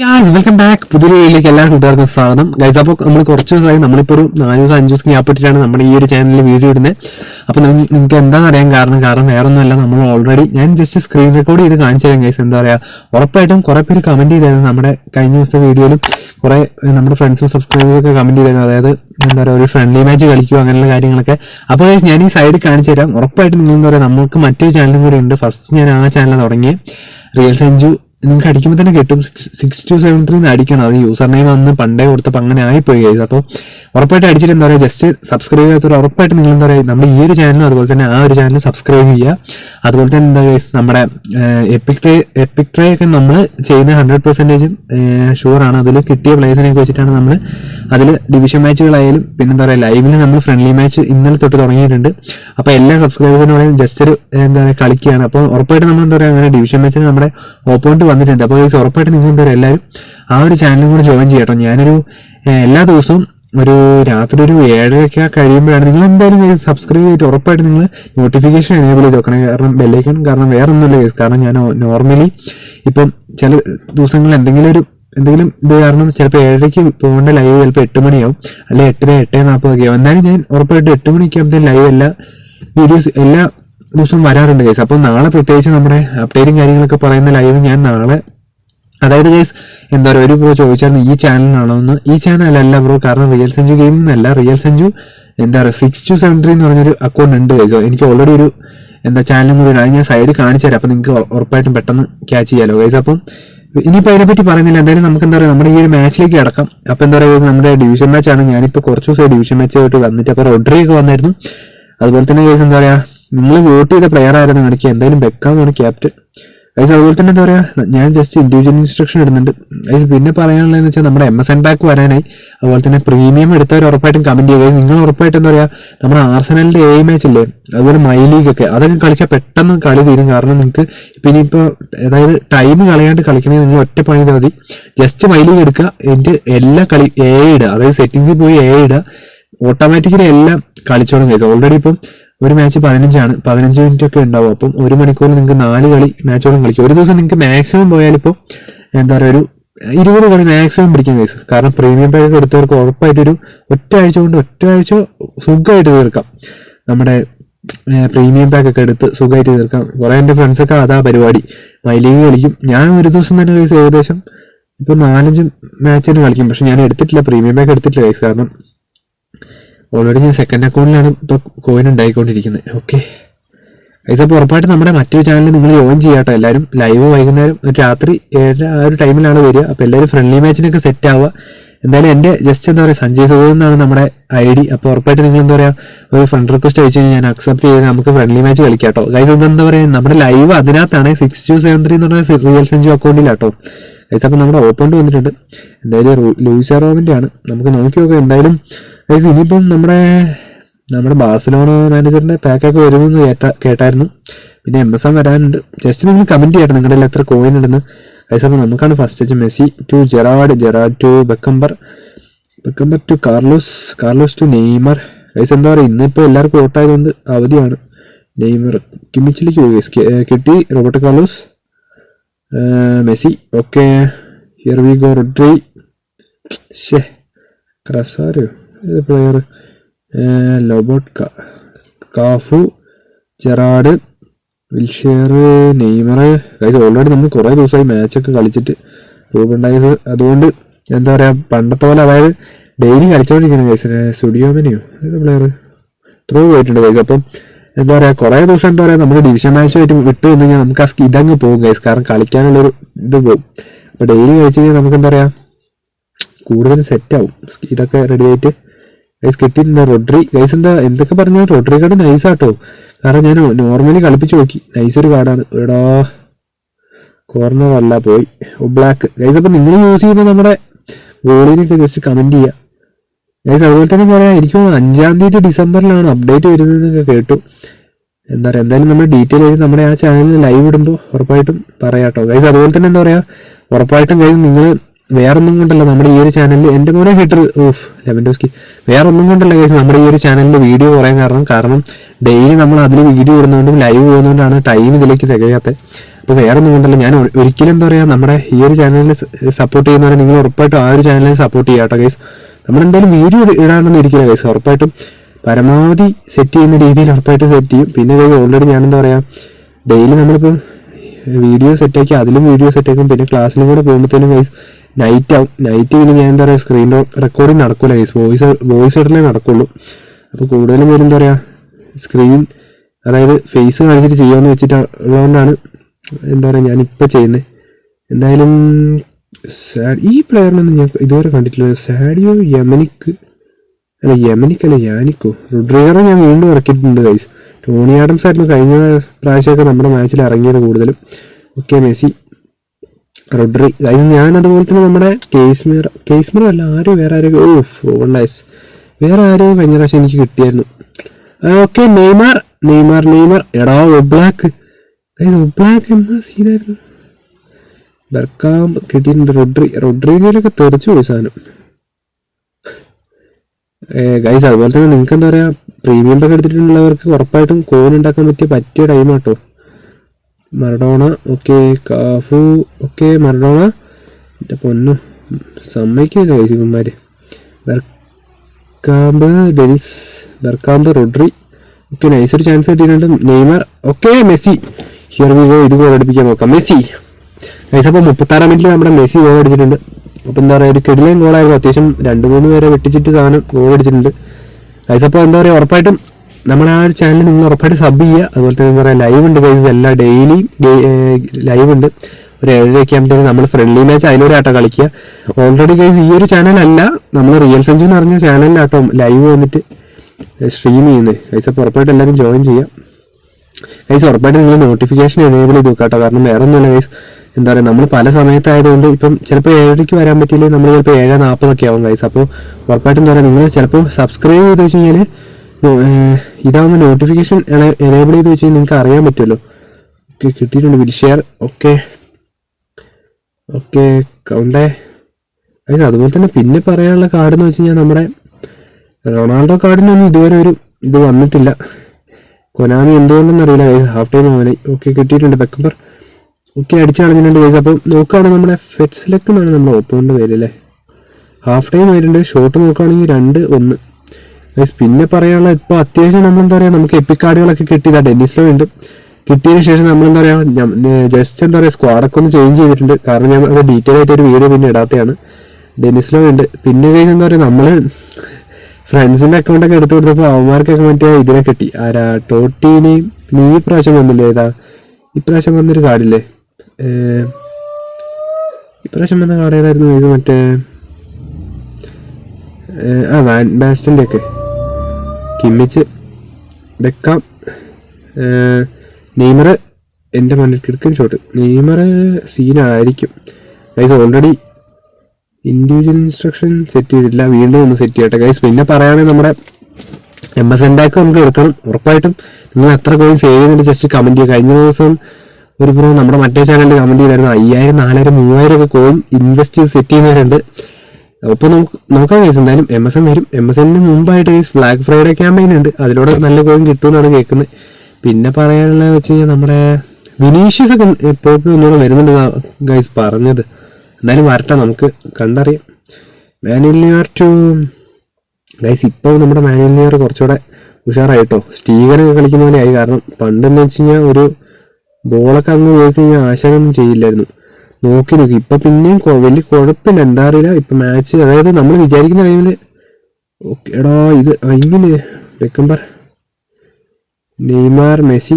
Guys welcome back പുതിയ വീഡിയോയിലേക്ക് എല്ലാ കൂട്ടുകാർക്കും സ്വാഗതം. ഗൈസ് അപ്പോൾ നമ്മൾ കുറച്ച് ദിവസമായി നമ്മളിപ്പോൾ ഒരു നാല് ദിവസം അഞ്ച് ദിവസം ഗ്യാപ്പ് നമ്മുടെ ഈ ഒരു ചാനലിൽ വീഡിയോ ഇടുന്നത് അപ്പോൾ നിങ്ങൾക്ക് എന്താണെന്ന് അറിയാൻ കാരണം കാരണം വേറെ ഒന്നുമല്ല നമ്മൾ ഓൾറെഡി ഞാൻ ജസ്റ്റ് സ്ക്രീൻ റെക്കോർഡ് ചെയ്ത് കാണിച്ചു തരാം ഗൈസ് എന്താ പറയുക ഉറപ്പായിട്ടും കുറേ പേര് കമന്റ് ചെയ്തായിരുന്നു നമ്മുടെ കഴിഞ്ഞ ദിവസത്തെ വീഡിയോയിലും കുറേ നമ്മുടെ ഫ്രണ്ട്സും സബ്സ്ക്രൈബേഴ്സും ഒക്കെ കമന്റ് ചെയ്തായിരുന്നു. അതായത് എന്താ പറയുക ഒരു ഫ്രണ്ട്ലി മാച്ച് കളിക്കുക അങ്ങനെയുള്ള കാര്യങ്ങളൊക്കെ. അപ്പോൾ ഗൈസ് ഞാൻ ഈ സൈഡ് കാണിച്ചു തരാം. ഉറപ്പായിട്ടും നിങ്ങൾ എന്താ പറയുക നമുക്ക് മറ്റൊരു ചാനലും കൂടി ഉണ്ട്. ഫസ്റ്റ് ഞാൻ ആ ചാനൽ തുടങ്ങി റിയൽ സെഞ്ചു നിങ്ങൾക്ക് അടിക്കുമ്പോൾ തന്നെ കിട്ടും. സിക്സ് ടു സെവൻ ത്രീ എന്ന് അടിക്കണം. അത് യൂസർ നെയിം അന്ന് പണ്ടേ കൊടുത്തപ്പോൾ അങ്ങനെ ആയിപ്പോയി ഗൈസ് അപ്പോൾ ഉറപ്പായിട്ട് അടിച്ചിട്ട് എന്താ പറയുക ജസ്റ്റ് സബ്സ്ക്രൈബ് ചെയ്യാത്തവർ ഉറപ്പായിട്ട് നിങ്ങൾ എന്താ പറയുക നമ്മുടെ ഈ ഒരു ചാനലും അതുപോലെ തന്നെ ആ ഒരു ചാനൽ സബ്സ്ക്രൈബ് ചെയ്യുക. അതുപോലെ തന്നെ എന്താ ഗൈസ് നമ്മുടെ എപ്പിക് ട്രേ എപ്പിക് ട്രേ ഒക്കെ നമ്മൾ ചെയ്യുന്ന ഹൺഡ്രഡ് പെർസെന്റേജും ഷുവറാണ് അതിൽ കിട്ടിയ പ്ലേസിനെ വെച്ചിട്ടാണ് നമ്മൾ അതിൽ ഡിവിഷൻ മാച്ചുകളായാലും പിന്നെ എന്താ പറയുക ലൈവിൽ നമ്മൾ ഫ്രണ്ട്ലി മാച്ച് ഇന്നലെ തൊട്ട് തുടങ്ങിയിട്ടുണ്ട്. അപ്പോൾ എല്ലാ സബ്സ്ക്രൈബേഴ്സിനും ജസ്റ്റ് ഒരു എന്താ പറയുക കളിക്കുകയാണ്. അപ്പോൾ ഉറപ്പായിട്ട് നമ്മൾ എന്താ പറയുക അങ്ങനെ ഡിവിഷൻ മാച്ചിന് നമ്മുടെ ഓപ്പോണന്റ് വന്നിട്ടുണ്ട്. അപ്പോൾ ഗൈസ് ഉറപ്പായിട്ട് നിങ്ങൾ എന്തായാലും എല്ലാവരും ആ ഒരു ചാനലും കൂടെ ജോയിൻ ചെയ്യട്ടോ ഞാനൊരു എല്ലാ ദിവസവും ഒരു രാത്രി ഒരു ഏഴരയൊക്കെ കഴിയുമ്പോഴാണ് നിങ്ങൾ എന്തായാലും സബ്സ്ക്രൈബ് ചെയ്തിട്ട് ഉറപ്പായിട്ട് നിങ്ങൾ നോട്ടിഫിക്കേഷൻ എനേബിൾ ചെയ്ത് വെക്കണം. കാരണം ബെല്ലൈക്കൺ കാരണം വേറെ ഒന്നുമില്ല കേസ് കാരണം ഞാൻ നോർമലി ഇപ്പം ചില ദിവസങ്ങളിൽ എന്തെങ്കിലും ഒരു എന്തെങ്കിലും ഇത് കാരണം ചിലപ്പോൾ ഏഴരയ്ക്ക് പോകേണ്ട ലൈവ് ചിലപ്പോൾ എട്ട് മണിയാവും. അല്ലെങ്കിൽ എട്ടര എട്ടേ നാൽപ്പതൊക്കെ എന്തായാലും ഞാൻ ഉറപ്പായിട്ട് എട്ട് മണിക്ക് ആകുമ്പോഴത്തേക്കും ലൈവ് എല്ലാ വീഡിയോസ് എല്ലാ ദിവസവും വരാറുണ്ട് ഗൈസ് അപ്പോൾ നാളെ പ്രത്യേകിച്ച് നമ്മുടെ അപ്ഡേറ്റും കാര്യങ്ങളൊക്കെ പറയുന്ന ലൈവ് ഞാൻ നാളെ അതായത് ഗൈസ് എന്താ പറയുക ഒരു ബ്രോ ചോദിച്ചായിരുന്നു ഈ ചാനലിനാണോ എന്ന്. ഈ ചാനലല്ല ബ്രോ കാരണം റിയൽ സെഞ്ചു ഗെയിമിംഗ് എന്നല്ല റിയൽ സെഞ്ചു എന്താ പറയുക സിക്സ് ടു സെവൻ ത്രീ എന്ന് പറഞ്ഞൊരു അക്കൗണ്ട് ഉണ്ട് ഗൈസ് എനിക്ക് ഓൾറെഡി ഒരു എന്താ ചാനലും കൂടി ഞാൻ സൈഡ് കാണിച്ചു തരാം. അപ്പോൾ നിങ്ങൾക്ക് ഉറപ്പായിട്ടും പെട്ടെന്ന് ക്യാച്ച് ചെയ്യാലോ ഗൈസ് അപ്പം ഇനിയിപ്പോൾ അതിനെപ്പറ്റി പറയുന്നില്ല. എന്തായാലും നമുക്ക് എന്താ പറയുക നമ്മുടെ ഈ ഒരു മാച്ചിലേക്ക് കിടക്കാം. അപ്പോൾ എന്താ പറയുക നമ്മുടെ ഡിവിഷൻ മാച്ചാണ് ഞാനിപ്പോൾ കുറച്ച് ദിവസമായി ഡിവിഷൻ മാച്ചായിട്ട് വന്നിട്ട്. അപ്പോൾ റോഡ്രി ഒക്കെ വന്നായിരുന്നു. അതുപോലെ തന്നെ ഗൈസ് എന്താ പറയുക നിങ്ങൾ വോട്ട് ചെയ്ത പ്ലെയർ ആയിരുന്നു എനിക്ക് എന്തായാലും ബെക്കാമാണ് ക്യാപ്റ്റൻ ഗൈസ് അതുപോലെ തന്നെ എന്താ പറയുക ഞാൻ ജസ്റ്റ് ഇൻഡിവിജ്വൽ ഇൻസ്ട്രക്ഷൻ ഇടുന്നുണ്ട്. ഗൈസ് പിന്നെ പറയാനുള്ളതെന്ന് വെച്ചാൽ നമ്മുടെ എം എസ് എൻ പാക്ക് വരാനായി. അതുപോലെ തന്നെ പ്രീമിയം എടുത്തവർ ഉറപ്പായിട്ടും കമന്റ് ചെയ്യുക. നിങ്ങൾ ഉറപ്പായിട്ടും എന്താ പറയുക നമ്മുടെ ആർസനലിന്റെ എ മാച്ച് ഇല്ലേ അതുപോലെ മൈ ലീഗ് ഒക്കെ അതൊക്കെ കളിച്ചാൽ പെട്ടെന്ന് കളി തീരും. കാരണം നിങ്ങൾക്ക് ഇപ്പം ഇനിയിപ്പോൾ അതായത് ടൈം കളയാണ്ട് കളിക്കണമെങ്കിൽ നിങ്ങൾ ഒറ്റ പണി ചെയ്താൽ മതി. ജസ്റ്റ് മൈ ലീഗ് എടുക്കുക എന്നിട്ട് എല്ലാ കളി എ ഇടുക. അതായത് സെറ്റിങ്സിൽ പോയി എ ഇടുക. ഓട്ടോമാറ്റിക്കലി എല്ലാം കളിച്ചോളും ഗൈസ് ഓൾറെഡി ഇപ്പം ഒരു മാച്ച് പതിനഞ്ചാണ്. പതിനഞ്ച് മിനിറ്റ് ഒക്കെ ഉണ്ടാവും. അപ്പം ഒരു മണിക്കൂർ നിങ്ങൾക്ക് നാല് കളി മാച്ചോളം കളിക്കും. ഒരു ദിവസം നിങ്ങൾക്ക് മാക്സിമം പോയാലിപ്പോൾ എന്താ പറയുക ഒരു ഇരുപത് കളി മാക്സിമം പിടിക്കാൻ കേസ് കാരണം പ്രീമിയം പാക്ക് എടുത്തവർക്ക് ഉറപ്പായിട്ടൊരു ഒറ്റ ആഴ്ച കൊണ്ട് ഒറ്റ ആഴ്ച സുഖമായിട്ട് തീർക്കാം. നമ്മുടെ പ്രീമിയം പാക്ക് ഒക്കെ എടുത്ത് സുഖമായിട്ട് തീർക്കാം. കുറേ എന്റെ ഫ്രണ്ട്സൊക്കെ അതാ പരിപാടി. മൈലീഗ് കളിക്കും. ഞാൻ ഒരു ദിവസം തന്നെ കേസ് ഏകദേശം ഇപ്പൊ നാലഞ്ച് മാച്ചിന് കളിക്കും. പക്ഷെ ഞാൻ എടുത്തിട്ടില്ല. പ്രീമിയം പാക്ക് എടുത്തിട്ടില്ല കേസ് കാരണം ഓൾറെഡി ഞാൻ സെക്കൻഡ് അക്കൗണ്ടിലാണ് ഇപ്പോൾ കോയിൻ ഉണ്ടായിക്കൊണ്ടിരിക്കുന്നത്. ഓക്കെ ഗൈസ് അപ്പോൾ ഉറപ്പായിട്ട് നമ്മുടെ മറ്റൊരു ചാനലിൽ നിങ്ങൾ ജോയിൻ ചെയ്യാട്ടോ എല്ലാവരും ലൈവ് വൈകുന്നേരം രാത്രി ഏഴര ആ ഒരു ടൈമിലാണ് വരിക. അപ്പോൾ എല്ലാവരും ഫ്രണ്ട്ലി മാച്ചിനൊക്കെ സെറ്റ് ആവുക. എന്തായാലും എന്റെ ജസ്റ്റ് എന്താ പറയുക സഞ്ജയ് സുഗത് എന്നാണ് നമ്മുടെ ഐ ഡി അപ്പോൾ ഉറപ്പായിട്ട് നിങ്ങൾ എന്താ പറയുക ഒരു ഫ്രണ്ട് റിക്വസ്റ്റ് അയച്ചു കഴിഞ്ഞാൽ ഞാൻ അക്സെപ്റ്റ് ചെയ്ത് നമുക്ക് ഫ്രണ്ട്ലി മാച്ച് കളിക്കാം കേട്ടോ ഗൈസ് എന്താ പറയുക നമ്മുടെ ലൈവ് അതിനകത്താണ് സിക്സ് ടു സെവൻ ത്രീ എന്ന് പറഞ്ഞ റിയൽ സെഞ്ചു അക്കൗണ്ടിലാട്ടോ ഗൈസ് അപ്പോൾ നമ്മുടെ ഓപ്പൺ വന്നിട്ടുണ്ട്. എന്തായാലും ലൂയിസ് റോബിന്റെ ആണ്. നമുക്ക് നോക്കി നോക്കാം. എന്തായാലും ഗൈസ് ഇനിയിപ്പം നമ്മുടെ നമ്മുടെ ബാർസലോണ മാനേജറിന്റെ പാക്കൊക്കെ വരുന്നെന്ന് കേട്ട കേട്ടായിരുന്നു. പിന്നെ എം എസ് എം വരാനുണ്ട്. ജസ്റ്റ് നിങ്ങൾ കമന്റ് ചെയ്യട്ടെ നിങ്ങളുടെ എത്ര കോയിൻ ഉണ്ടെന്ന്. ഗൈസ് അപ്പോൾ നമുക്കാണ് first Messi to Gerrard Gerrard to Beckenbauer. Beckenbauer to Carlos Carlos to Neymar. Guys എന്താ പറയുക ഇന്നിപ്പോൾ എല്ലാവർക്കും ഓട്ടായതുകൊണ്ട് അവധിയാണ്. നെയ്മർ കിമിച്ചിലേക്ക് പോയി. ഗൈസ് കിട്ടി Roberto Carlos. Messi okay here we go Rodri ഷേ ക്രസാരോ? Player ലോബോട്ട് Cafu Gerrard Wilshere Neymar guys already നമ്മൾ കുറേ ദിവസമായി മാച്ചൊക്കെ കളിച്ചിട്ട് റൂബുണ്ടായത് അതുകൊണ്ട് എന്താ പറയുക പണ്ടത്തെ പോലെ അതായത് ഡെയിലി കളിച്ചോണ്ടിരിക്കണം ഗൈസ് സ്റ്റുഡിയോമനെയോ ഏത് പ്ലെയർ ത്രൂ പോയിട്ടുണ്ട് ഗൈസ് അപ്പം എന്താ പറയുക കുറേ ദിവസം എന്താ പറയുക നമ്മൾ ഡിവിഷൻ മാച്ചായിട്ട് വിട്ടു നിന്ന് കഴിഞ്ഞാൽ നമുക്ക് ആ ഇതങ്ങ് പോകും ഗൈസ് കാരണം കളിക്കാനുള്ളൊരു ഇത് പോകും. അപ്പോൾ ഡെയിലി കളിച്ച് കഴിഞ്ഞാൽ നമുക്ക് എന്താ പറയുക കൂടുതൽ സെറ്റ് ആവും. ഇതൊക്കെ റെഡി ആയിട്ട് ഗൈസ് കിട്ടിയിട്ടുണ്ട്. റൊഡ്രി ഗൈസ് എന്താ എന്തൊക്കെ പറഞ്ഞാൽ റൊഡ്രി കാർഡ് നൈസ് ആട്ടോ. കാരണം ഞാൻ നോർമലി കളിപ്പിച്ച് നോക്കി. നൈസ് ഒരു കാർഡാണ് എടാ കോർണർ അല്ല പോയി. ബ്ലാക്ക് ഗൈസ് അപ്പം നിങ്ങൾ യൂസ് ചെയ്യുന്ന നമ്മുടെ ഗോളിനൊക്കെ ജസ്റ്റ് കമന്റ് ചെയ്യുക ഗൈസ് അതുപോലെ തന്നെ പറയാം എനിക്ക് അഞ്ചാം തീയതി ഡിസംബറിലാണ് അപ്ഡേറ്റ് വരുന്നതെന്നൊക്കെ കേട്ടു. എന്താ പറയുക എന്തായാലും നമ്മൾ ഡീറ്റെയിൽ ആയിട്ട് നമ്മുടെ ആ ചാനലിൽ ലൈവ് ഇടുമ്പോൾ ഉറപ്പായിട്ടും പറയാം കേട്ടോ ഗൈസ് അതുപോലെ തന്നെ എന്താ പറയുക ഉറപ്പായിട്ടും ഗൈസ് നിങ്ങൾ വേറൊന്നും കൊണ്ടല്ല. നമ്മുടെ ഈ ഒരു ചാനലിൽ എന്റെ മോനെ ഹിറ്റർ ഓഫ് ലെവൻഡോസ്കി. വേറൊന്നും കൊണ്ടല്ല കേസ് നമ്മുടെ ഈ ഒരു ചാനലിൽ വീഡിയോ പറയാൻ കാരണം കാരണം ഡെയിലി നമ്മൾ അതിൽ വീഡിയോ ഇടുന്നതുകൊണ്ടും ലൈവ് പോകുന്നതുകൊണ്ടാണ് ടൈം ഇതിലേക്ക് തികയാത്തത്. അപ്പോൾ വേറെ ഒന്നും കൊണ്ടല്ല. ഞാൻ ഒരിക്കലും എന്താ പറയുക നമ്മുടെ ഈ ഒരു ചാനലിനെ സപ്പോർട്ട് ചെയ്യുന്നവരെ നിങ്ങൾ ഉറപ്പായിട്ടും ആ ഒരു ചാനലിനെ സപ്പോർട്ട് ചെയ്യാം കേട്ടോ ഗൈസ് നമ്മളെന്തായാലും വീഡിയോ ഇടാനൊന്നും ഇരിക്കില്ല കേസ് ഉറപ്പായിട്ടും പരമാവധി സെറ്റ് ചെയ്യുന്ന രീതിയിൽ ഉറപ്പായിട്ട് സെറ്റ് ചെയ്യും. പിന്നെ കേസ് ഓൾറെഡി ഞാൻ എന്താ പറയുക ഡെയിലി നമ്മളിപ്പോൾ വീഡിയോ സെറ്റാക്കി അതിലും വീഡിയോ സെറ്റാക്കും പിന്നെ ക്ലാസ്സിലും കൂടെ പോകുമ്പോഴത്തേനും ഗൈസ് നൈറ്റ് ആവും നൈറ്റ് പിന്നെ ഞാൻ എന്താ പറയുക സ്ക്രീൻ റെക്കോർഡിങ് നടക്കില്ല ഗൈസ് വോയിസ് വോയിസ് ഇടലേ നടക്കുള്ളൂ. അപ്പോൾ കൂടുതലും പേര് എന്താ പറയുക സ്ക്രീൻ അതായത് ഫേസ് കാണിച്ചിട്ട് ചെയ്യാമെന്ന് വെച്ചിട്ട് ഉള്ളതുകൊണ്ടാണ് എന്താ പറയുക ഞാനിപ്പോൾ ചെയ്യുന്നത് എന്തായാലും സാഡ് ഈ പ്ലെയറിനൊന്നും ഞാൻ ഇതുവരെ കണ്ടിട്ടില്ല. സാഡിയോ യമനിക്ക് അല്ല യമനിക്ക് അല്ല യാനിക്കോ. റുഡ്രിഗറെ ഞാൻ വീണ്ടും ഇറക്കിയിട്ടുണ്ട് ഗൈസ് ടോണി ആഡംസ് ആയിരുന്നു കഴിഞ്ഞ പ്രാവശ്യമൊക്കെ നമ്മുടെ മാച്ചിൽ ഇറങ്ങിയത് കൂടുതലും. Okay Messi. റൊഡ്രി ഗൈസ് ഞാൻ അതുപോലെ തന്നെ നമ്മുടെ കേസ്മീർ കേസ്മീർ അല്ല ആരും വേറെ ആരോ ഓ ഫോൺ നൈസ് വേറെ ആരോ കഴിഞ്ഞ പ്രാവശ്യം എനിക്ക് കിട്ടിയായിരുന്നു. Okay Neymar. Neymar Neymar. എടാ ഒബ്ലാക്ക്. ഗൈസ് ഒബ്ലാക്ക് എന്നാ സീനായിരുന്നു ബർക്കാം കിട്ടിയിട്ടുണ്ട് റൊഡ്രി റൊഡ്രിയിലൊക്കെ തെറിച്ചു പോയി സാധനം. ഗൈസ് അതുപോലെ തന്നെ നിങ്ങൾക്ക് എന്താ പറയുക പ്രീമിയം ഒക്കെ എടുത്തിട്ടുള്ളവർക്ക് ഉറപ്പായിട്ടും കോയിൻ ഉണ്ടാക്കാൻ പറ്റിയ പറ്റിയ ടൈം കേട്ടോ Maradona okay Cafu okay Maradona. എന്റെ പൊന്നു സമ്മതിക്കുന്നില്ല ഗൈസ് ഇവന്മാര് Bergkamp Dennis Bergkamp Rodri. Okay nice ഒരു ചാൻസ് കിട്ടിയിട്ടുണ്ട്. Neymar okay Messi. Here we go ഇത് ഗോൾ അടിപ്പിക്കാൻ നോക്കാം. മെസ്സി. നൈസ് അപ്പോൾ മുപ്പത്താറാം മിനിറ്റിൽ നമ്മുടെ മെസ്സി ഗോൾ അടിച്ചിട്ടുണ്ട്. അപ്പോൾ എന്താ പറയുക ഒരു കിടിലൻ ഗോളായിരുന്നു അത്യാവശ്യം രണ്ട് മൂന്ന് പേരെ വെട്ടിച്ചിട്ട് സാധനം ഗോൾ അടിച്ചിട്ടുണ്ട്. നൈസ് അപ്പോൾ എന്താ പറയുക ഉറപ്പായിട്ടും നമ്മുടെ ആ ഒരു ചാനൽ നിങ്ങൾ ഉറപ്പായിട്ട് സബ് ചെയ്യുക. അതുപോലെ തന്നെ പറയുക ലൈവ് ഉണ്ട് ഗൈസ് എല്ലാ ഡെയിലി ലൈവ് ഉണ്ട്. ഒരു ഏഴരയൊക്കെ ആകുമ്പോഴത്തേക്കും നമ്മൾ ഫ്രണ്ട്ലി മാച്ച് അതിലൂടെയാട്ടോ കളിക്കുക. ഓൾറെഡി ഗൈസ് ഈ ഒരു ചാനലല്ല നമ്മൾ റിയൽ സഞ്ജു എന്ന് പറഞ്ഞ ചാനലിലാട്ടോ ലൈവ് വന്നിട്ട് സ്ട്രീം ചെയ്യുന്നത് ഗൈസ് അപ്പോൾ ഉറപ്പായിട്ട് എല്ലാവരും ജോയിൻ ചെയ്യുക. ഗൈസ് ഉറപ്പായിട്ട് നിങ്ങൾ നോട്ടിഫിക്കേഷൻ എനേബിൾ ചെയ്ത് നോക്കാട്ടോ കാരണം വേറെ ഒന്നുമില്ല ഗൈസ് എന്താ പറയുക നമ്മൾ പല സമയത്തായതുകൊണ്ട് ഇപ്പം ചിലപ്പോൾ ഏഴരയ്ക്ക് വരാൻ പറ്റിയില്ലെങ്കിൽ നമ്മൾ ചിലപ്പോൾ ഏഴ് നാൽപ്പതൊക്കെ ആവും ഗൈസ് അപ്പോൾ ഉറപ്പായിട്ടും എന്താ പറയുക നിങ്ങൾ ചിലപ്പോൾ സബ്സ്ക്രൈബ് ചെയ്ത് വെച്ച് കഴിഞ്ഞാൽ ഇതാവുമ്പോൾ നോട്ടിഫിക്കേഷൻ എനേബിൾ ചെയ്ത് വെച്ച് കഴിഞ്ഞാൽ നിങ്ങൾക്ക് അറിയാൻ പറ്റുമല്ലോ ഓക്കെ കിട്ടിയിട്ടുണ്ട്. Wilshere. ഓക്കെ. ഓക്കെ കൗണ്ടേ. അതായത് അതുപോലെ തന്നെ പിന്നെ പറയാനുള്ള കാർഡ് എന്ന് വെച്ച് കഴിഞ്ഞാൽ നമ്മുടെ റൊണാൾഡോ കാർഡിനൊന്നും ഇതുവരെ ഒരു ഇത് വന്നിട്ടില്ല. കൊനാമി എന്തുകൊണ്ടെന്ന് അറിയില്ല ഗൈസ് ഹാഫ് ടൈം അവനെ. ഓക്കെ കിട്ടിയിട്ടുണ്ട്. ബെക്കമ്പർ ഓക്കെ അടിച്ചു കളഞ്ഞിട്ടുണ്ട് ഗൈസ് അപ്പം നോക്കുകയാണ് നമ്മുടെ ഫെറ്റ്സിലൊക്കെ എന്നാണ് നമ്മുടെ ഓപ്പോണിന്റെ പേര് അല്ലേ? ഹാഫ് ടൈം ആയിട്ടുണ്ട് ഷോട്ട് നോക്കുകയാണെങ്കിൽ രണ്ട് ഒന്ന്. പിന്നെ പറയാനുള്ള ഇപ്പൊ അത്യാവശ്യം നമ്മൾ എന്താ പറയാ നമുക്ക് എപ്പിക് കാർഡുകളൊക്കെ കിട്ടിയതാ ഡെന്നിസിലോ ഉണ്ട് കിട്ടിയതിന് ശേഷം നമ്മൾ എന്താ പറയാ ജസ്റ്റ് എന്താ പറയാ സ്ക്വാഡൊക്കെ ഒന്ന് ചേഞ്ച് ചെയ്തിട്ടുണ്ട്. കാരണം ഞാൻ അത് ഡീറ്റെയിൽ ആയിട്ട് ഒരു വീഡിയോ പിന്നെ ഇടാത്തതാണ്. ഡെന്നിസിലോ ഉണ്ട് പിന്നെ കഴിഞ്ഞ എന്താ പറയാ നമ്മൾ ഫ്രണ്ട്സിന്റെ അക്കൗണ്ട് ഒക്കെ എടുത്തു കൊടുത്തപ്പോൾ അവന്മാർക്കൊക്കെ മറ്റേ ഇതിനെ കിട്ടി. ആരാ ടോട്ടീനെയും നീ ഈ പ്രാവശ്യം വന്നില്ലേ ഏതാ? ഇപ്രാവശ്യം വന്നൊരു കാർഡില്ലേ ഇപ്രാവശ്യം വന്ന കാർഡ് ഏതായിരുന്നു ഇത് മറ്റേ? ആ വാൻ ബാസ്റ്റിന്റെ ഒക്കെ. Kimmich Beckham. നെയ്മർ എന്റെ മണ്ണിൽ കിടക്കും shot. Neymar സീനായിരിക്കും. Guys already individual instruction set ചെയ്തിട്ടില്ല. വീണ്ടും ഒന്ന് സെറ്റ് ചെയ്യട്ടെ. ഗൈസ് പിന്നെ പറയുകയാണെങ്കിൽ നമ്മുടെ എം എസ് എൻ ബാക്ക് നമുക്ക് എടുക്കണം. ഉറപ്പായിട്ടും നിങ്ങൾ എത്ര കോയിൻ സേവ് ചെയ്യുന്നുണ്ട് ജസ്റ്റ് കമന്റ് ചെയ്യുക. കഴിഞ്ഞ ദിവസം ഒരു പ്രോ നമ്മുടെ മറ്റേ ചാനലിൽ കമന്റ് ചെയ്തായിരുന്നു അയ്യായിരം നാലായിരം മൂവായിരം ഒക്കെ കോയിൻ ഇൻവെസ്റ്റ് ചെയ്ത് സെറ്റ് ചെയ്യുന്നവരുണ്ട്. അപ്പോൾ നമുക്ക് നോക്കാം കേസ് എന്തായാലും എം എസ് എൻ വരും. എം എസ് എന്നിന് മുമ്പായിട്ട് കേസ് ഫ്ലാഗ് ഫ്രൈഡേ ക്യാമ്പയിൻ ഉണ്ട്. അതിലൂടെ നല്ല കോയിൻ കിട്ടുമെന്നാണ് കേൾക്കുന്നത്. പിന്നെ പറയാനുള്ളത് വെച്ച് കഴിഞ്ഞാൽ നമ്മുടെ വിനീഷ്യസ് ഒക്കെ എപ്പോഴും ഒന്നുകൂടെ വരുന്നുണ്ട് ഗൈസ് പറഞ്ഞത്. എന്തായാലും വരട്ടെ നമുക്ക് കണ്ടറിയാം. മാനുവൽ ന്യൂയർ ടു ഗൈസ് ഇപ്പോൾ നമ്മുടെ മാനുവൽ ന്യൂയർ കുറച്ചുകൂടെ ഉഷാറായിട്ടോ? സ്റ്റീഗനൊക്കെ കളിക്കുന്ന പോലെ ആയി. കാരണം പണ്ടെന്ന് വെച്ച് കഴിഞ്ഞാൽ ഒരു ബോളൊക്കെ അങ്ങ് പോയി കഴിഞ്ഞാൽ ആശാനൊന്നും ചെയ്യില്ലായിരുന്നു. നോക്കി നോക്കി ഇപ്പൊ പിന്നെയും വലിയ കുഴപ്പമില്ല. എന്താ അറിയില്ല. ഇപ്പൊ മാച്ച് അതായത് നമ്മൾ വിചാരിക്കുന്ന ടൈമിൽ എടാ ഇത് ഇങ്ങനെ. വെക്കുമ്പർ നെയ്മാർ മെസ്സി.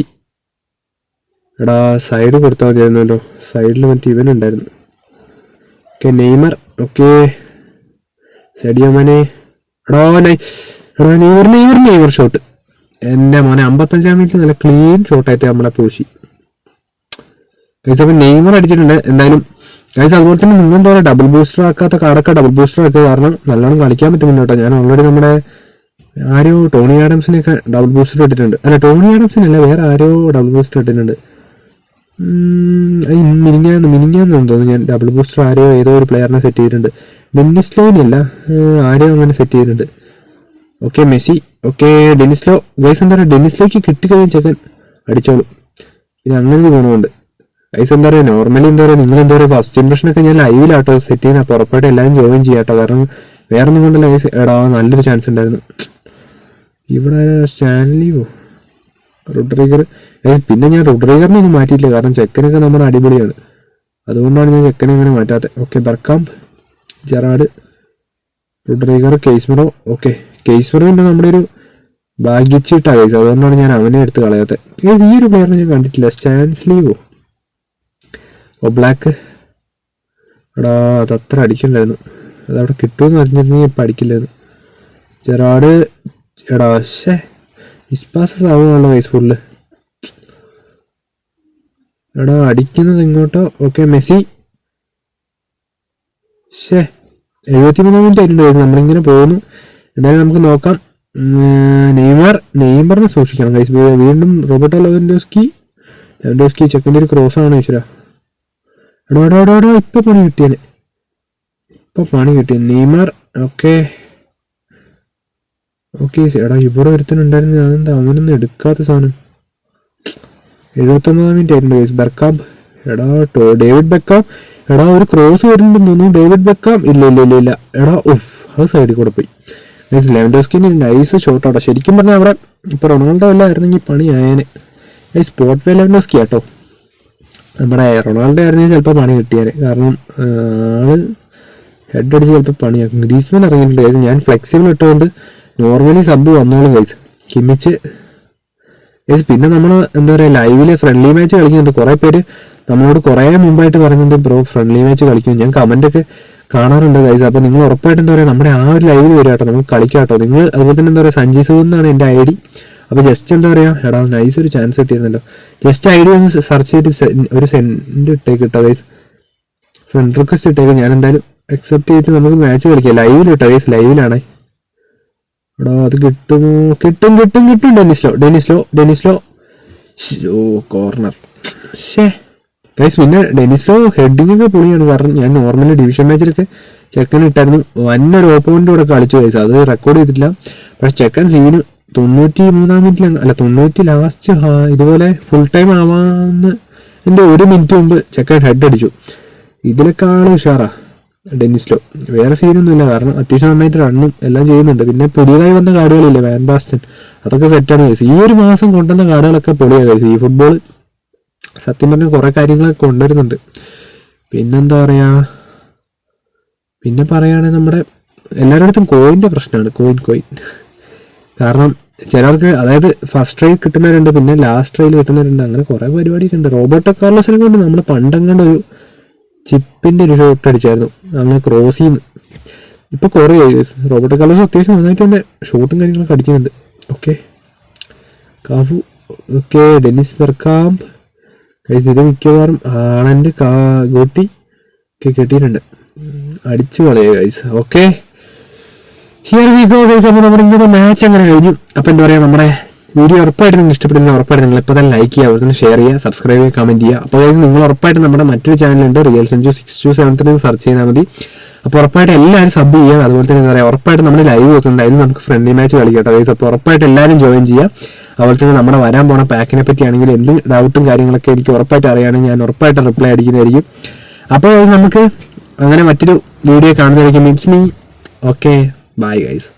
എടാ സൈഡ് കൊടുത്താൽ മതിയായിരുന്നല്ലോ. സൈഡിൽ മറ്റേ ഇവൻ ഉണ്ടായിരുന്നു. Okay Neymar. ഓക്കെ. സഡിയോമനെ എടാ നൈ എടാ നെയ്മർ നെയ്മർ നെയ്മർ ഷോട്ട് എന്റെ മോനെ അമ്പത്തഞ്ചാം മിനിറ്റ് നല്ല ക്ലീൻ ഷോട്ടായിട്ട് നമ്മളെ പൂശി. ഗൈസ് അപ്പം നെയ്മർ അടിച്ചിട്ടുണ്ട്. എന്തായാലും ഗൈസ് അതുപോലെ തന്നെ നിങ്ങൾ എന്താ പറയുക? ഡബിൾ ബൂസ്റ്റർ ആക്കാത്ത കാർഡൊക്കെ ഡബിൾ ബൂസ്റ്റർ ആക്കുക കാരണം നല്ലോണം കളിക്കാൻ പറ്റുന്നുണ്ട് കേട്ടോ. ഞാൻ ഓൾറെഡി നമ്മുടെ ആരോ ടോണി ആഡംസിനെയൊക്കെ ഡബിൾ ബൂസ്റ്റർ ഇട്ടിട്ടുണ്ട്. അല്ല ടോണി ആഡംസിനല്ല വേറെ ആരോ ഡബിൾ ബൂസ്റ്റർ ഇട്ടിട്ടുണ്ട്. മിനിങ്ങാന്ന് മിനിഞ്ഞാന്ന് തോന്നുന്നു ഞാൻ ഡബിൾ ബൂസ്റ്റർ ആരോ ഏതോ ഒരു പ്ലെയറിനെ സെറ്റ് ചെയ്തിട്ടുണ്ട്. ഡെന്നിസ് ലോനല്ല ആരോ അങ്ങനെ സെറ്റ് ചെയ്തിട്ടുണ്ട്. Okay Messi. Okay Dennis Law guys എന്താ പറയുക? ഡെന്നിസ് ഡെന്നിസ്ലോക്ക് കിട്ടിക്കഴിഞ്ഞാൽ ചെക്കൻ അടിച്ചോളും. ഇത് അങ്ങനെ ഒരു ഗുണമുണ്ട്. ഗൈസ് എന്താ പറയുക? നോർമലി എന്താ പറയുക? നിങ്ങൾ എന്താ പറയുക? ഫസ്റ്റ് ഇംപ്രഷൻ ഒക്കെ ഞാൻ ലൈവിലാട്ടോ സെറ്റ് ചെയ്യുന്ന. പുറപ്പെട്ട് എല്ലാവരും ജോയിൻ ചെയ്യാട്ടോ കാരണം വേറെ ഒന്നും കൊണ്ടല്ല എടാ നല്ലൊരു ചാൻസ് ഉണ്ടായിരുന്നു. ഇവിടെ സ്റ്റാൻലിയോ റോഡ്രിഗർ. പിന്നെ ഞാൻ റോഡ്രിഗറിനെ ഒന്നും മാറ്റിയിട്ടില്ല. കാരണം ചെക്കനൊക്കെ നമ്മുടെ അടിപൊളിയാണ്. അതുകൊണ്ടാണ് ഞാൻ ചെക്കനെ അങ്ങനെ മാറ്റാത്തത് okay Bergkamp Gerrard Rodriguez Casemiro okay Casemiro പിന്നെ നമ്മുടെ ഒരു ഭാഗ്യച്ചിട്ടാണ് അതുകൊണ്ടാണ് ഞാൻ അവനെ എടുത്ത് കളയാത്തത് ഈ ഒരു പ്ലെയറിനെ ഞാൻ കണ്ടിട്ടില്ല. സ്റ്റാൻസ്ലീവോ ഓ ബ്ലാക്ക് എടാ അതത്ര അടിക്കണ്ടായിരുന്നു. അതവിടെ കിട്ടുമെന്ന് അറിഞ്ഞിരുന്നെങ്കിൽ ഇപ്പം അടിക്കില്ലായിരുന്നു. ജെറാഡ് എടാ പക്ഷേ ഇസ്പാസസ് ആവുകയാണല്ലോ ഗൈസ് ഫുള്ള് എടാ അടിക്കുന്നത് എങ്ങോട്ടോ ഓക്കെ മെസ്സി. ഷേ എഴുപത്തി മൂന്നാം മിനിറ്റ് ആയിട്ടുണ്ട് ഗൈസ് നമ്മളിങ്ങനെ പോകുന്നു. എന്തായാലും നമുക്ക് നോക്കാം. നെയ്മർ നെയ്മറിനെ സൂക്ഷിക്കണം വീണ്ടും റോബർട്ടോ ലെവൻഡോസ്കി. ലെവൻഡോസ്കി ചെക്കന്റെ ഒരു ക്രോസ് ആണ് ഈശ്വര. എടോ എടോ എടോ എടോ ഇപ്പൊ പണി കിട്ടിയത് ഇപ്പൊ പണി കിട്ടി. Neymar okay. ഓക്കെ എടാ ഇവിടെ ഒരുത്തനുണ്ടായിരുന്നു. ഞാനെന്താ അവനൊന്നും എടുക്കാത്ത സാധനം. എഴുപത്തൊമ്പതാം മിനിറ്റ് ആയിട്ടുണ്ട് ഗൈസ് ബെർക്കാം. എടാ ടോ ഡേവിഡ് ബെക്കാം എടാ ഒരു ക്രോസ് വരുന്നുണ്ടെന്ന് തോന്നുന്നു. ഡേവിഡ് ബെക്കാം ഇല്ല ഇല്ല ഇല്ല ഇല്ല. എടാ ഉഫ് അത് സൈഡിൽ കൂടെ പോയി. ഗൈസ് ലെവൻഡോസ്കിന് നൈസ് ഷോട്ടാട്ടോ ശരിക്കും പറഞ്ഞാൽ അവിടെ ഇപ്പൊ റൊണാൾഡോ അല്ലായിരുന്നെങ്കിൽ പണി ആയനെ ഗൈസ് സ്പോട്ട് വേ ലെവൻഡോസ്കി ആട്ടോ. നമ്മുടെ റൊണാൾഡോ ആയിരുന്നെങ്കിൽ ചിലപ്പോൾ പണി കിട്ടിയാൽ കാരണം ആൾ ഹെഡ് അടിച്ച് ചിലപ്പോൾ പണിയാക്കും. ഗ്രീസ്മാൻ ഇറങ്ങിയിട്ടുണ്ട് ഗൈസ് ഞാൻ ഫ്ലെക്സിബിൾ ഇട്ടുകൊണ്ട് നോർമലി സബ് വന്നോളും ഗൈസ് കിമ്മിച്ച്. ഗൈസ് പിന്നെ നമ്മൾ എന്താ പറയുക ലൈവിൽ ഫ്രണ്ട്ലി മാച്ച് കളിക്കുന്നുണ്ട്. കുറേ പേര് നമ്മളോട് കുറെ മുമ്പായിട്ട് പറയുന്നത് ബ്രോ ഫ്രണ്ട്ലി മാച്ച് കളിക്കും. ഞാൻ കമന്റ് ഒക്കെ കാണാറുണ്ട് ഗൈസ് അപ്പോൾ നിങ്ങൾ ഉറപ്പായിട്ടും എന്താ പറയുക നമ്മുടെ ആ ഒരു ലൈവിൽ വരും കേട്ടോ. നമുക്ക് കളിക്കാം കേട്ടോ. നിങ്ങൾ അതുപോലെ തന്നെ എന്താ പറയുക സഞ്ജീസ് എന്നാണ് എന്റെ ഐ ഡി. അപ്പൊ ജസ്റ്റ് എന്താ പറയാ എടാ നൈസ് ഒരു ചാൻസ് കിട്ടിയിരുന്നല്ലോ. ജസ്റ്റ് ഐഡിയ ഒന്ന് സെർച്ച് ചെയ്ത് ഒരു സെൻഡ് ഇട്ടേക്ക് ഇട്ടോ ഗൈസ് ഫ്രണ്ട് റിക്വസ്റ്റ് ഇട്ടേക്ക്. ഞാൻ എന്തായാലും അക്സെപ്റ്റ് ചെയ്തിട്ട് നമുക്ക് മാച്ച് കളിക്കാം. ലൈവിൽ കേട്ടോ ഗൈസ് ലൈവിലാണേ എടാ അത് കിട്ടുമോ? കിട്ടും കിട്ടും കിട്ടും ഡെനിസ്ലോ ഡെനിസ്ലോ ഡെനിസ്ലോ ഓ കോർണർ ഷേ ഗൈസ് പിന്നെ ഡെനിസ്ലോ ഹെഡിങ് ഒക്കെ പൊളിയാണ്. കാരണം ഞാൻ നോർമലി ഡിവിഷൻ മാച്ചിലൊക്കെ ചെക്കൻ ഇട്ടായിരുന്നു. വന്നൊരു ഓപ്പോണന്റ് കൂടെ കളിച്ചു ഗൈസ് അത് റെക്കോർഡ് ചെയ്തിട്ടില്ല. പക്ഷെ ചെക്കൻ സീന് തൊണ്ണൂറ്റി മൂന്നാം മിനിറ്റിൽ അല്ല തൊണ്ണൂറ്റി ലാസ്റ്റ് ഇതുപോലെ ഫുൾ ടൈം ആവാന്ന് എന്റെ ഒരു മിനിറ്റ് മുമ്പ് ചെക്കൻ ഹെഡ് അടിച്ചു. ഇതിലേക്കാളും ഉഷാറാ ഡെന്നിസ്ലോ. വേറെ സീനൊന്നുമില്ല കാരണം അത്യാവശ്യം നന്നായിട്ട് റണ്ണും എല്ലാം ചെയ്യുന്നുണ്ട്. പിന്നെ പുതിയതായി വന്ന കാർഡുകളില്ലേ വാൻ ബാസ്റ്റൻ അതൊക്കെ സെറ്റാണ് കേസ് ഈ ഒരു മാസം കൊണ്ടുവന്ന കാർഡുകളൊക്കെ പൊളിയാണ് ഈ ഫുട്ബോൾ സത്യം പറഞ്ഞാൽ കുറെ കാര്യങ്ങളൊക്കെ കൊണ്ടുവരുന്നുണ്ട്. പിന്നെന്താ പറയാ? പിന്നെ പറയുകയാണെങ്കിൽ നമ്മുടെ എല്ലാവരുടെ അടുത്തും കോയിന്റെ പ്രശ്നമാണ്. കോയിൻ കോയിൻ കാരണം ചിലർക്ക് അതായത് ഫസ്റ്റ് ട്രൈ കിട്ടുന്നവരുണ്ട് പിന്നെ ലാസ്റ്റ് ട്രൈയിൽ കിട്ടുന്നവരുണ്ട് അങ്ങനെ കുറെ പരിപാടിയൊക്കെ ഉണ്ട്. റോബർട്ടോ കാർലോസിനെ കൊണ്ട് നമ്മൾ പണ്ടങ്ങാണ്ട് ഒരു ചിപ്പിന്റെ ഒരു ഷോട്ട് അടിച്ചായിരുന്നു. അങ്ങനെ ക്രോസ് ചെയ്യുന്നു ഇപ്പൊ കുറെ റോബർട്ടോ കാർലോസ് അത്യാവശ്യം നന്നായിട്ട് തന്നെ ഷോട്ടും കാര്യങ്ങളൊക്കെ അടിക്കുന്നുണ്ട്. Okay Cafu okay Dennis Bergkamp ഇത് മിക്കവാറും ആണന്റെ കാ ഗോട്ടി ഒക്കെ കെട്ടിയിട്ടുണ്ട്. അടിച്ചു കളയുക guys okay here we go guys അപ്പോൾ നമ്മുടെ ഇന്നത്തെ മാച്ച് അങ്ങനെ കഴിഞ്ഞു. അപ്പോൾ എന്താ പറയുക നമ്മുടെ വീഡിയോ ഉറപ്പായിട്ട് നിങ്ങൾ ഇഷ്ടപ്പെടുന്ന ഉറപ്പായിട്ട് നിങ്ങൾ ഇപ്പോൾ തന്നെ ലൈക്ക് ചെയ്യുക അതുപോലെ തന്നെ ഷെയർ ചെയ്യുക സബ്സ്ക്രൈബ് ചെയ്യുക കമന്റ് ചെയ്യുക. അപ്പോൾ ഗൈസ് നിങ്ങൾ ഉറപ്പായിട്ട് നമ്മുടെ മറ്റൊരു ചാനലുണ്ട് real Sanju six two seven three search ചെയ്താൽ മതി. അപ്പോൾ ഉറപ്പായിട്ട് എല്ലാവരും സബ് ചെയ്യുക. അതുപോലെ തന്നെ എന്താ പറയുക ഉറപ്പായിട്ട് നമ്മൾ ലൈവ് വെക്കുന്നുണ്ട് അതിൽ നമുക്ക് ഫ്രണ്ട്ലി മാച്ച് കളിക്കട്ടെ ഗൈസ് അപ്പോൾ ഉറപ്പായിട്ട് എല്ലാവരും ജോയിൻ ചെയ്യുക. അതുപോലെ തന്നെ നമ്മുടെ വരാൻ പോണ പാക്കിനെ പറ്റി ആണെങ്കിൽ എന്ത് ഡൗട്ടും കാര്യങ്ങളൊക്കെ എനിക്ക് ഉറപ്പായിട്ട് അറിയുകയാണെങ്കിൽ ഞാൻ ഉറപ്പായിട്ട് റിപ്ലൈ അടിക്കുന്നതായിരിക്കും. അപ്പോൾ നമുക്ക് അങ്ങനെ മറ്റൊരു video കാണുന്നതായിരിക്കും. Means me okay bye guys